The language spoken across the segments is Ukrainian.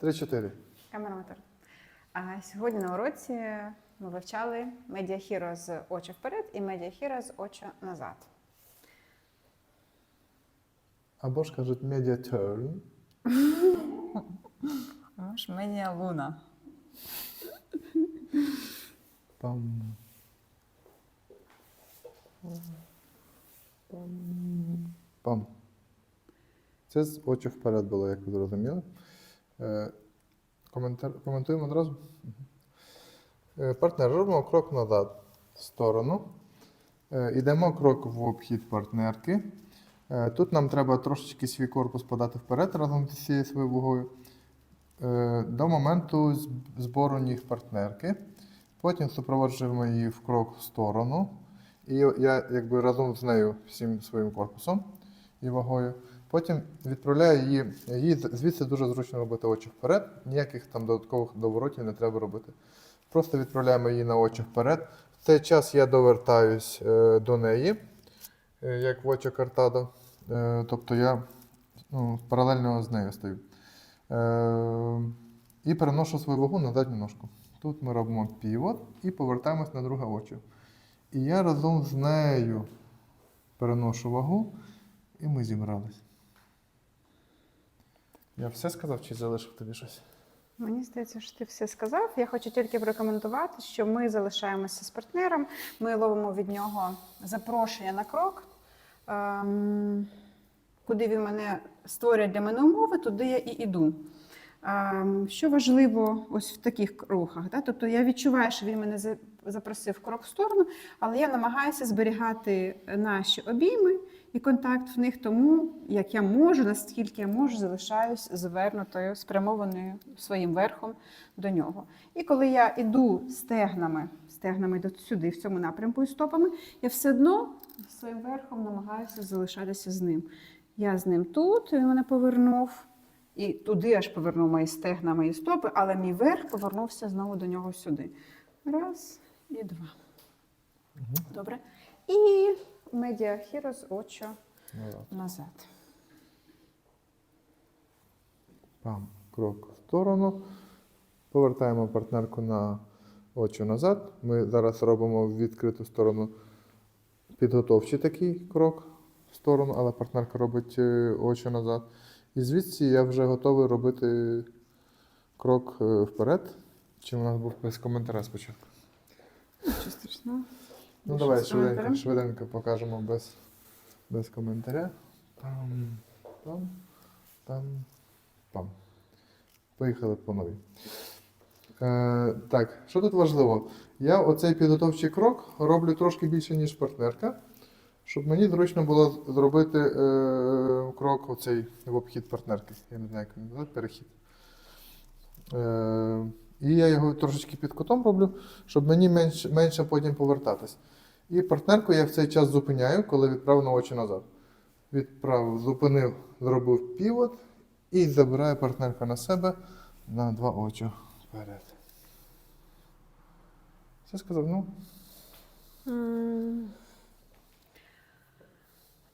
Три-чотири. Камераметр. А сьогодні на уроці ми вивчали медіахіро з очі вперед і медіахіро з очі назад. Або ж кажуть media turn. Ж медіа луна. Пам. Пам. Пам. Це з очі вперед було, як ви зрозуміли. Е, коментар... Коментуємо одразу. Е, партнер, робимо крок назад в сторону. Е, Йдемо крок в обхід партнерки. Тут нам треба трошечки свій корпус подати вперед разом з цією своєю вагою. Е, До моменту збору ніг партнерки. Потім супроводжуємо її в крок в сторону. І я якби разом з нею всім своїм корпусом і вагою. Потім відправляю її. Її звідси дуже зручно робити очі вперед. Ніяких там додаткових доворотів не треба робити. Просто відправляємо її на очі вперед. В цей час я довертаюсь е, до неї, е, як в очі картадо. Е, тобто я ну, паралельно з нею стою. І переношу свою вагу на задню ножку. Тут ми робимо півот і повертаємось на друге очі. І я разом з нею переношу вагу, і ми зібрались. Я все сказав чи залишив тобі щось? Мені здається, що ти все сказав. Я хочу тільки прокоментувати, що ми залишаємося з партнером, ми ловимо від нього запрошення на крок. Ем, Куди він мене створює для мене умови, туди я і йду. Ем, Що важливо ось в таких рухах? Да? Тобто я відчуваю, що він мене запросив крок в сторону, але я намагаюся зберігати наші обійми і контакт в них, тому як я можу, наскільки я можу, залишаюсь звернутою, спрямованою своїм верхом до нього. І коли я йду стегнами, стегнами до сюди, в цьому напрямку і стопами, я все одно своїм верхом намагаюся залишатися з ним. Я з ним тут, він мене повернув. І туди аж повернув мої стегна, мої стопи, але мій верх повернувся знову до нього сюди. Раз і два. Добре. І медіа хірос очі Назад. назад. Пам. Крок в сторону. Повертаємо партнерку на очі назад. Ми зараз робимо в відкриту сторону підготовчий такий крок в сторону, але партнерка робить е, очі назад. І звідси я вже готовий робити крок е, вперед. Чи у нас був без коментаря спочатку? Нічого страшного. Ну, давай швиденько, швиденько покажемо без, без коментаря. Пам, пам, пам, пам. Поїхали по новій. Е, так, що тут важливо? Я оцей підготовчий крок роблю трошки більше, ніж партнерка, щоб мені зручно було зробити е, крок оцей в обхід партнерки. Я не знаю, як він називається, перехід. Е, і я його трошечки під кутом роблю, щоб мені менше, менше потім повертатись. І партнерку я в цей час зупиняю, коли відправив на очі назад. Відправив, зупинив, зробив півот і забираю партнерку на себе на два очі вперед. Все сказав, ну,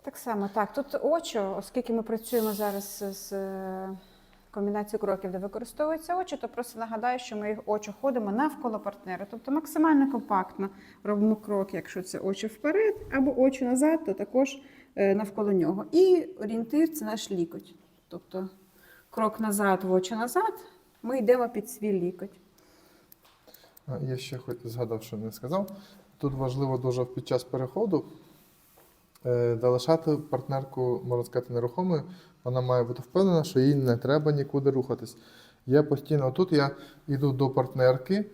Так само, так. Тут очі, оскільки ми працюємо зараз з комбінацією кроків, де використовуються очі, то просто нагадаю, що ми очі ходимо навколо партнера. Тобто максимально компактно робимо крок, якщо це очі вперед, або очі назад, то також е, навколо нього. І орієнтир це наш лікоть. Тобто крок назад, в очі назад, ми йдемо під свій лікоть. Я ще хоч згадав, що не сказав. Тут важливо дуже під час переходу залишати партнерку, можна сказати, нерухомою. Вона має бути впевнена, що їй не треба нікуди рухатись. Я постійно тут я йду до партнерки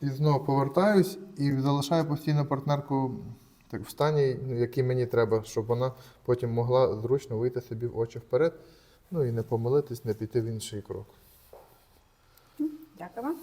і знову повертаюсь і залишаю постійно партнерку так, в стані, ну, який мені треба, щоб вона потім могла зручно вийти собі в очі вперед, ну і не помилитись, не піти в інший крок. Дякую.